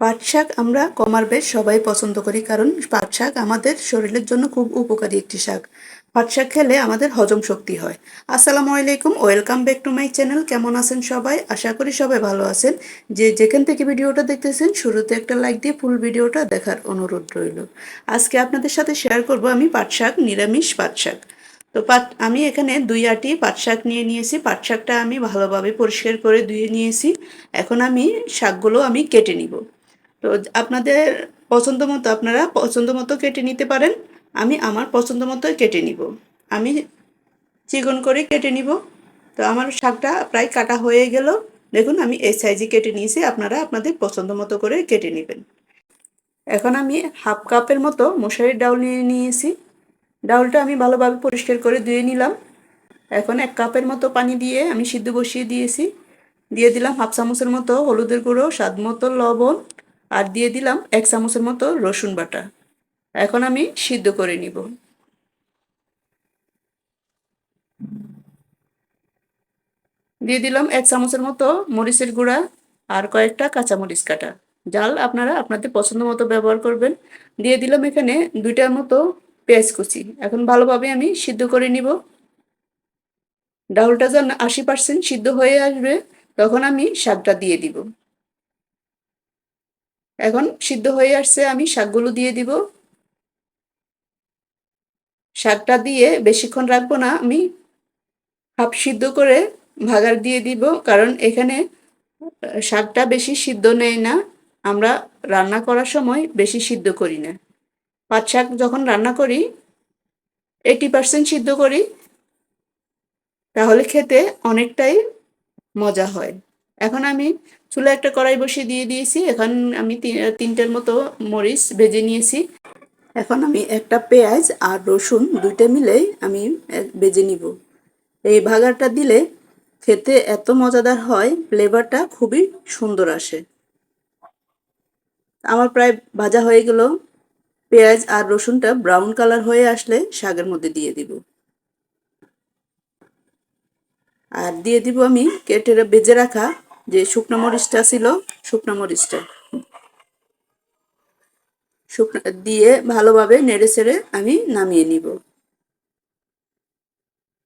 পাট শাক আমরা কমার বেশ সবাই পছন্দ করি, কারণ পাট শাক আমাদের শরীরের জন্য খুব উপকারী একটি শাক। পাট শাক খেলে আমাদের হজম শক্তি হয়। আসসালামু আলাইকুম, welcome back to my channel, কেমন আছেন সবাই? আশা করি সবাই ভালো আছেন। যে যেখান থেকে ভিডিওটা দেখতেছেন, শুরুতে একটা লাইক দিয়ে ফুল ভিডিওটা দেখার অনুরোধ রইল। আজকে আপনাদের সাথে শেয়ার করব আমি পাট শাক নিরামিষ পাট শাক তো পাট, আমি এখানে দুই আটি পাট শাক নিয়ে নিয়েছি। পাট শাকটা আমি ভালোভাবে পরিষ্কার করে ধুয়ে নিয়েছি। এখন আমি শাকগুলো আমি কেটে নিব। তো আপনাদের পছন্দ মতো আপনারা পছন্দ মতো কেটে নিতে পারেন। আমি আমার পছন্দ মতো কেটে নিব। আমি চিকন করে কেটে নিব। তো আমার শাকটা প্রায় কাটা হয়ে গেল। দেখুন, আমি এই সাইজে কেটে নিয়েছি। আপনারা আপনাদের পছন্দ মতো করে কেটে নেবেন। এখন আমি হাফ কাপের মতো মশারির ডাউল নিয়ে নিয়েছি। ডাউলটা আমি ভালোভাবে পরিষ্কার করে ধুয়ে নিলাম। এখন এক কাপের মতো পানি দিয়ে আমি সিদ্ধ বসিয়ে দিয়েছি। দিয়ে দিলাম হাফ চামচের মতো হলুদের গুঁড়ো, স্বাদ মতো লবণ। আর দিয়ে দিলাম এক চামচের মতো রসুন বাটা। এখন আমি সিদ্ধ করে নিব। দিয়ে দিলাম এক চামচের মতো মরিচের গুঁড়া আর কয়েকটা কাঁচামরিচ কাটা। জাল আপনারা আপনাদের পছন্দ মতো ব্যবহার করবেন। দিয়ে দিলাম এখানে দুইটার মতো পেঁয়াজ কুচি। এখন ভালোভাবে আমি সিদ্ধ করে নিব। ডাউলটা যখন আশি পার্সেন্ট সিদ্ধ হয়ে আসবে, তখন আমি শাকটা দিয়ে দিব। এখন সিদ্ধ হয়ে আসছে, আমি শাকগুলো দিয়ে দিব। শাকটা দিয়ে বেশিক্ষণ রাখব না, আমি হাফ সিদ্ধ করে ভাগার দিয়ে দিব, কারণ এখানে শাকটা বেশি সিদ্ধ নেয় না। আমরা রান্না করার সময় বেশি সিদ্ধ করি না। পাট শাক যখন রান্না করি এইটি পার্সেন্ট সিদ্ধ করি, তাহলে খেতে অনেকটাই মজা হয়। এখন আমি চুলা একটা কড়াই বসিয়ে দিয়ে দিয়েছি। এখন আমি তিনটের মতো মরিচ ভেজে নিয়েছি। এখন আমি একটা পেঁয়াজ আর রসুন দুইটা মিলেই আমি ভেজে নিব। এই ভাগারটা দিলে খেতে এত মজাদার হয়, ফ্লেভারটা খুবই সুন্দর আসে। আমার প্রায় ভাজা হয়ে গেল। পেঁয়াজ আর রসুনটা ব্রাউন কালার হয়ে আসলে শাকের মধ্যে দিয়ে দিব। আর দিয়ে দিব আমি কেটে বেজে রাখা যে শুকনো মরিচটা ছিল, শুকনো মরিচটা। শুকনো, দিয়ে ভালোভাবে নেড়ে ছেড়ে আমি নামিয়ে নিব।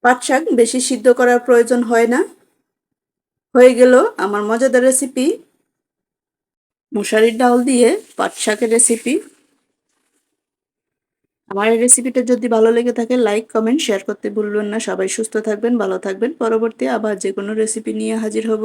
পাট শাক বেশি সিদ্ধ করার প্রয়োজন হয় না। হয়ে গেল আমার মজাদার রেসিপি। মশারির ডাল দিয়ে পাট শাকের রেসিপি। আমার এই রেসিপিটা যদি ভালো লেগে থাকে, লাইক, কমেন্ট, শেয়ার করতে ভুলবেন না। সবাই সুস্থ থাকবেন, ভালো থাকবেন। পরবর্তী আবার যে কোনো রেসিপি নিয়ে হাজির হব।